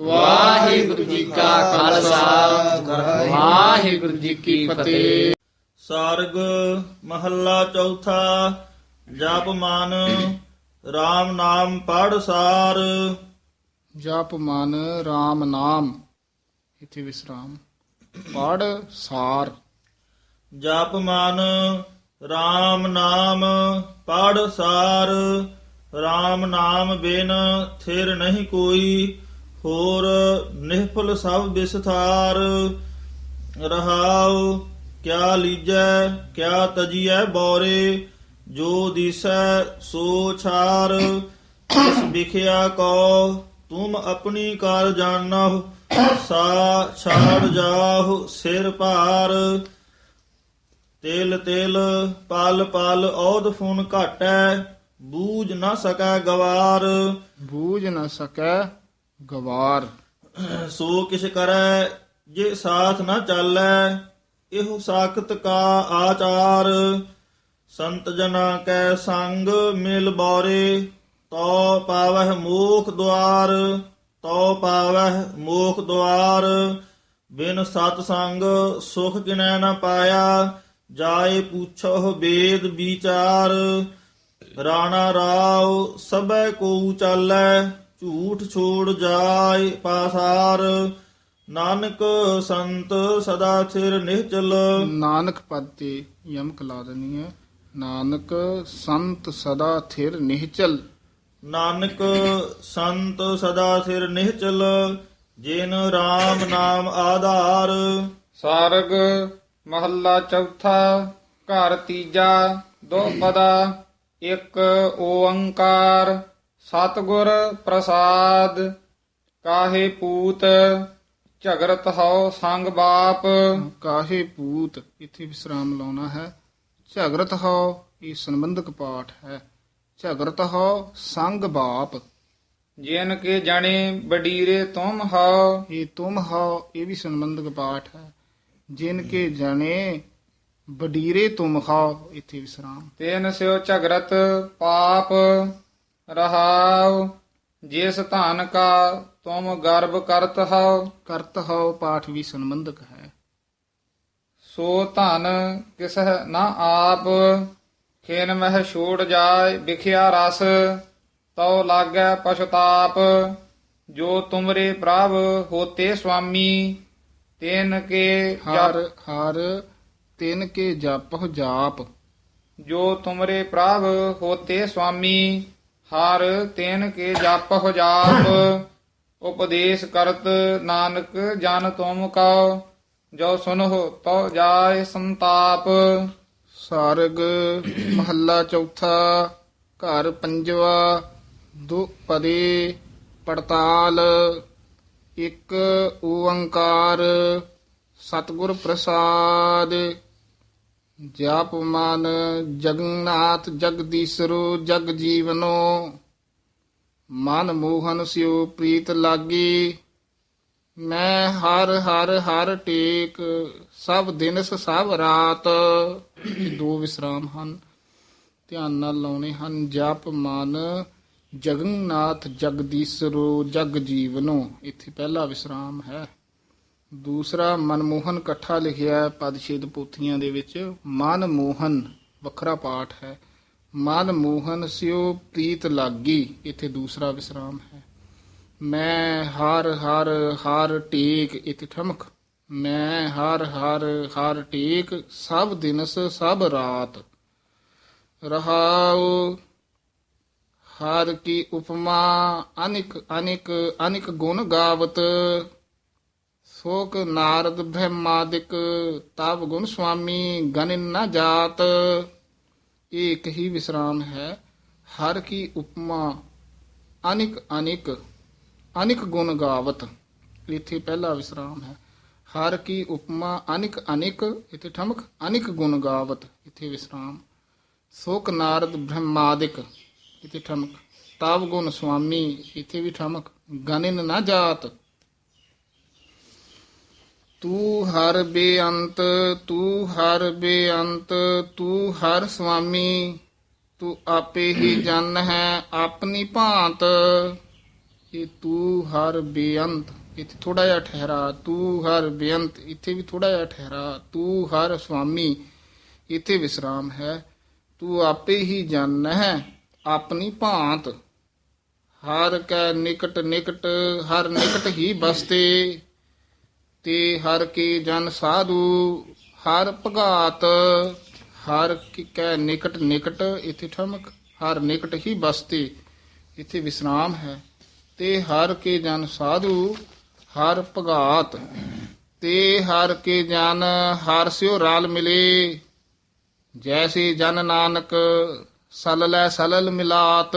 ਵਾਹਿਗੁਰੂ ਜੀ ਕਾ ਖਾਲਸਾ। ਵਾਹਿਗੁਰੂ ਜੀ ਕੀ ਫਤਿਹ। ਸਾਰਗ ਮਹੱਲਾ ਚੌਥਾ ਜਪ ਮਨ RAM ਨਾਮ ਪੜ ਸਾਰ। ਜਪ ਮਨ RAM ਨਾਮ ਇਥੇ ਵਿਸਰਾਮ। ਪੜ ਸਾਰ। ਜਪ ਮਨ RAM ਨਾਮ ਪੜ ਸਾਰ। RAM ਨਾਮ ਬਿਨ ਥਿਰ ਨਹੀਂ ਕੋਈ। ਹੋਰ ਨਿਹਫਲ ਸਭ ਵਿਸਥਾਰ ਰਹਾਉ, ਕਿਆ ਲੀਜੈ, ਕਿਆ ਤਜੀਐ ਬੋਰੇ, ਜੋ ਦਿਸੈ ਸੋ ਛਾਰ ਇਸ ਵਿਖਿਆ ਕੋ ਤੁਮ ਆਪਣੀ ਕਾਰ ਜਾਣਹੁ, ਸਾ ਛਾੜ ਜਾਹੁ ਸਿਰ ਭਾਰ। ਤੇਲ ਤੇਲ, ਪਲ ਪਲ ਔਦ ਫੁਨ ਘਟੈ, ਬੂਝ ਨਾ ਸਕੈ ਗਵਾਰ। ਬੂਝ ਨਾ ਸਕੈ ਗਵਾਰ। ਸੋ ਕਿਛ ਕਰੈ, ਜੇ ਸਾਥ ਨਾ ਚਾਲੈ, ਇਹੋ ਸਾਖਤ ਕਾ ਆਚਾਰ। ਸੰਤ ਜਨਾ ਕੈ ਸੰਗ ਮਿਲ ਬੋਰੇ ਤੋ ਪਾਵਹਿ ਮੋਖ ਦੁਆਰ ਤੋ ਪਾਵਹਿ ਮੋਖ ਦੁਆਰ। ਬਿਨ ਸਤ ਸੰਗ ਸੁਖ ਕਿਨੈ ਨਾ ਪਾਇਆ, ਜਾਏ ਪੁੱਛੋ ਵੇਦ ਵਿਚਾਰ। ਰਾਣਾ ਰਾਵ ਸਭੈ ਕੋ ਚਾਲੈ ਝੂਠ ਛੋੜ ਜਾਏ ਪਾਸਾਰ ਨਾਨਕ ਸੰਤ ਸਦਾ ਥਿਰ ਨਿਹਚਲ। ਨਾਨਕ ਪਦ ਤੇ ਯਮਕ ਲਾ ਦੇਣੀ ਹੈ। ਨਾਨਕ ਸੰਤ ਸਦਾ ਥਿਰ ਨਿਹਚਲ। ਨਾਨਕ ਸੰਤ ਸਦਾ ਥਿਰ ਨਿਹਚਲ ਜਿਨ RAM ਨਾਮ ਆਧਾਰ। ਸਾਰਗ ਮਹੱਲਾ ਚੌਥਾ ਘਰ ਤੀਜਾ ਦੋ ਪਦਾ ਇੱਕ ਓੰਕਾਰ। ਸਤਿਗੁਰ ਪ੍ਰਸਾਦ ਕਾਹੇ ਪੂਤ ਝਗਰਤ ਹਉ ਸੰਗ ਬਾਪ। ਕਾਹੇ ਪੂਤ ਇਥੇ ਵਿਸਰਾਮ ਲਾਉਣਾ ਹੈ। ਝਗਰਤ ਹੋ ਇਹ ਸੰਬੰਧਕ ਪਾਠ ਹੈ। ਝਗਰਤ ਹੋ ਸੰਗ ਬਾਪ। ਜਿਨ ਕੇ ਜਣੇ ਬਡੀਰੇ ਤੁਮ ਹਉ। ਇਹ ਤੁਮ ਹੋ ਇਹ ਵੀ ਸੰਬੰਧਕ ਪਾਠ ਹੈ। ਜਿਨ ਕੇ ਜਣੇ ਬਡੀਰੇ ਤੁਮ ਹੋ ਇਥੇ ਵਿਸਰਾਮ। ਤੈਨ ਸਿਓ ਝਗਰਤ ਪਾਪ। ਰਹਾਉ ਜਿਸ ਧਨ ਕਾ ਤੁਮ ਗਰਭ ਕਰਤ ਹਉ। ਕਰਤ ਹੋ ਪਾਠ ਵੀ ਸੰਬੰਧਕ ਹੈ। ਸੋ ਧਨ ਕਿਸਹਿ ਨਾ ਆਪ ਖੇਨ ਮਹਿ ਛੋੜ ਜਾਏ ਵਿਖਿਆ ਰਸ ਤਉ ਲਾਗੈ ਪਛਤਾਪ। ਜੋ ਤੁਮਰੇ ਪ੍ਰਭ ਹੋਤੇ ਸੁਆਮੀ ਤੈਨ ਕੇ ਹਰ ਹਰ ਤਿਨ ਕੇ ਜਪਹੁ ਜਾਪ। ਜੋ ਤੁਮਰੇ ਪ੍ਰਭ ਹੋਤੇ ਸੁਆਮੀ ਹਰ ਤੈਨ ਕੇ ਜਪਹੁ ਜਾਪ, ਉਪਦੇਸ਼ ਕਰਤ ਨਾਨਕ ਜਨ ਤੁਮ ਕਉ, ਜੋ ਸੁਨਹੁ ਤਉ ਜਾਏ ਸੰਤਾਪ। ਸਾਰਗ ਮਹੱਲਾ ਚੌਥਾ, ਘਰ ਪੰਜਵਾ ਦੁਪਦੇ ਪੜਤਾਲ, ਇੱਕ ਓੰਕਾਰ, ਸਤਿਗੁਰ ਪ੍ਰਸਾਦ। ਜਪ ਮਨ ਜਗਨਾਥ ਜਗਦੀਸ਼ਰੋ ਜਗ ਜੀਵਨੋ। ਮਨ ਮੋਹਨ ਸਿਓ ਪ੍ਰੀਤ ਲਾਗੀ। ਮੈਂ ਹਰ ਹਰ ਹਰ ਟੇਕ, ਸਭ ਦਿਨਸ ਸਭ ਰਾਤ। ਦੋ ਵਿਸਰਾਮ ਹਨ। ਧਿਆਨ ਨਾਲ ਲਾਉਣੇ ਹਨ। ਜਪ ਮਨ ਜਗਨਨਾਥ ਜਗਦੀਸ਼ਰੋ ਜਗ ਜੀਵਨੋ। ਇੱਥੇ ਪਹਿਲਾ ਵਿਸਰਾਮ ਹੈ। ਦੂਸਰਾ, ਮਨਮੋਹਨ ਇਕੱਠਾ ਲਿਖਿਆ ਹੈ ਪਦਛੇਦ ਪੋਥੀਆਂ ਦੇ ਵਿੱਚ, ਮਨ ਮੋਹਨ, ਵੱਖਰਾ ਪਾਠ ਹੈ। ਮਨ ਮੋਹਨ ਸਿਓ ਪ੍ਰੀਤ ਲਾਗੀ, ਇੱਥੇ ਦੂਸਰਾ ਵਿਸਰਾਮ ਹੈ। ਮੈਂ ਹਰ ਹਰ ਹਰ ਟੇਕ ਇਥੇ ਠਮਕ, ਮੈਂ ਹਰ ਹਰ ਹਰ ਟੇਕ ਸਭ ਦਿਨਸ ਸਭ ਰਾਤ। ਰਹਾਉ ਹਰ ਕੀ ਉਪਮਾ ਅਨਿਕ ਅਨਿਕ ਅਨਿਕ ਗੁਣ ਗਾਵਤ ਸੋਕ ਨਾਰਦ ਬ੍ਰਹਮਾਦਿਕ, ਤਬ ਗੁਣ ਸੁਆਮੀ ਗਨ ਨਾ ਜਾਤ। ਇਹ ਇੱਕ ਹੀ ਵਿਸਰਾਮ ਹੈ, ਹਰ ਕੀ ਉਪਮਾ ਅਨਿਕ ਅਨਿਕ ਅਨਿਕ ਗੁਣ ਗਾਵਤ। ਇੱਥੇ ਪਹਿਲਾ ਵਿਸਰਾਮ ਹੈ, ਹਰ ਕੀ ਉਪਮਾ ਅਨਿਕ ਅਨਿਕ, ਇੱਥੇ ਠਮਕ ਅਨਿਕ ਗੁਣ ਗਾਵਤ, ਇੱਥੇ ਵਿਸਰਾਮ। ਸੋਕ ਨਾਰਦ ਬ੍ਰਹਮਾਦਿਕ, ਇੱਥੇ ਠਮਕ। ਤਾਵ ਗੁਣ ਸੁਆਮੀ, ਇੱਥੇ ਵੀ ਠਮਕ ਗਨਿਨ ਨਾ ਜਾਤ। ਤੂੰ ਹਰ ਬੇਅੰਤ, ਤੂੰ ਹਰ ਬੇਅੰਤ, ਤੂੰ ਹਰ ਸੁਆਮੀ ਤੂੰ ਆਪੇ ਹੀ ਜਨ ਹੈ ਆਪਣੀ ਭਾਂਤ। ਇਹ ਤੂੰ ਹਰ ਬੇਅੰਤ, ਇੱਥੇ ਥੋੜਾ ਜਿਹਾ ਠਹਿਰਾ, ਤੂੰ ਹਰ ਬੇਅੰਤ, ਇੱਥੇ ਵੀ ਥੋੜਾ ਜਿਹਾ ਠਹਿਰਾ, ਤੂੰ ਹਰ ਸੁਆਮੀ ਇੱਥੇ ਵਿਸਰਾਮ ਹੈ। ਤੂੰ ਆਪੇ ਹੀ ਜਾਣ ਹੈ ਆਪਣੀ ਭਾਂਤ। ਹਰ ਕੈ ਨਿਕਟ ਨਿਕਟ, ਹਰ ਨਿਕਟ ਹੀ ਬਸਤੇ। ਤੇ ਹਰ ਕੀ ਜਨ ਸਾਧੂ, ਹਰ ਭਗਾਤ, ਹਰ ਕੈ ਨਿਕਟ ਨਿਕਟ, ਇਥੇ ਠਮਕ, ਹਰ ਨਿਕਟ ਹੀ ਬਸਤੇ, ਇਥੇ ਵਿਸਰਾਮ ਹੈ। ਤੇ ਹਰ ਕੇ ਜਨ ਸਾਧੂ, ਹਰ ਭਗਾਤ, ਤੇ ਹਰ ਕੇ ਜਨ ਹਰ ਸਿਓ ਰਲ ਮਿਲੇ। ਜੈਸੇ ਜਨ ਨਾਨਕ, ਸਲ ਲੈ ਸਲਲ ਮਿਲਾਤ।